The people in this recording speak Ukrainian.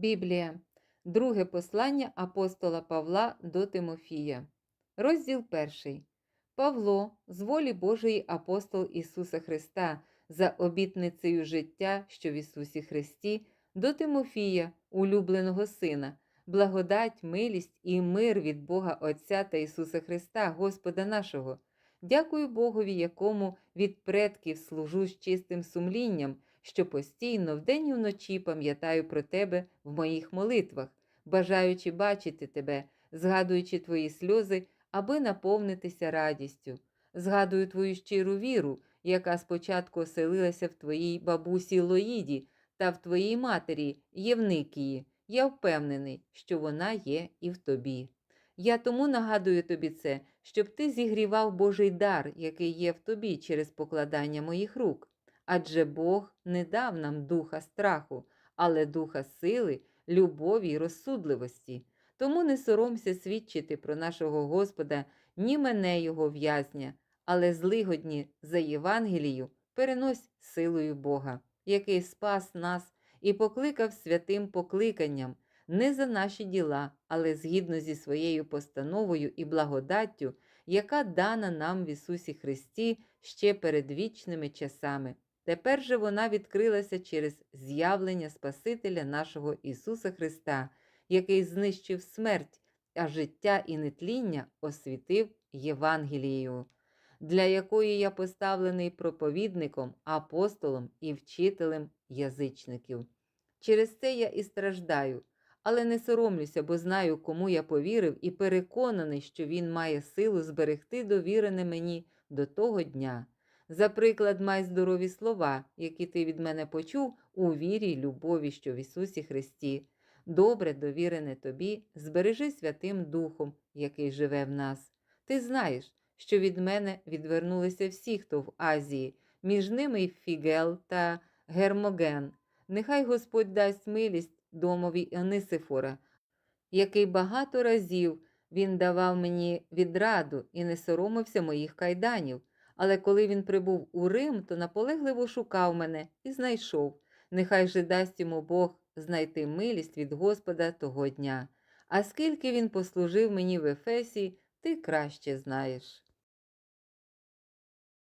Біблія, друге послання апостола Павла до Тимофія, розділ перший. Павло, з волі Божої апостол Ісуса Христа, за обітницею життя, що в Ісусі Христі, до Тимофія, улюбленого Сина, благодать, милість і мир від Бога Отця та Ісуса Христа, Господа нашого. Дякую Богові, якому від предків служу з чистим сумлінням, що постійно вдень і вночі пам'ятаю про тебе в моїх молитвах, бажаючи бачити тебе, згадуючи твої сльози, аби наповнитися радістю. Згадую твою щиру віру, яка спочатку оселилася в твоїй бабусі Лоїді та в твоїй матері Євникії. Я впевнений, що вона є і в тобі. Я тому нагадую тобі це, щоб ти зігрівав Божий дар, який є в тобі через покладання моїх рук. Адже Бог не дав нам духа страху, але духа сили, любові й розсудливості. Тому не соромся свідчити про нашого Господа ні мене Його в'язня, але злигодні за Євангелію перенось силою Бога, який спас нас і покликав святим покликанням не за наші діла, але згідно зі своєю постановою і благодаттю, яка дана нам в Ісусі Христі ще перед вічними часами. Тепер же вона відкрилася через з'явлення Спасителя нашого Ісуса Христа, який знищив смерть, а життя і нетління освітив Євангелією, для якої я поставлений проповідником, апостолом і вчителем язичників. Через це я і страждаю, але не соромлюся, бо знаю, кому я повірив, і переконаний, що він має силу зберегти довірене мені до того дня. За приклад, май здорові слова, які ти від мене почув у вірі й любові, що в Ісусі Христі. Добре довірене тобі, збережи Святим Духом, який живе в нас. Ти знаєш, що від мене відвернулися всі, хто в Азії, між ними й Фігел та Гермоген. Нехай Господь дасть милість домові Онисифора, який багато разів він давав мені відраду і не соромився моїх кайданів. Але коли він прибув у Рим, то наполегливо шукав мене і знайшов. Нехай же дасть йому Бог знайти милість від Господа того дня. А скільки він послужив мені в Ефесі, ти краще знаєш.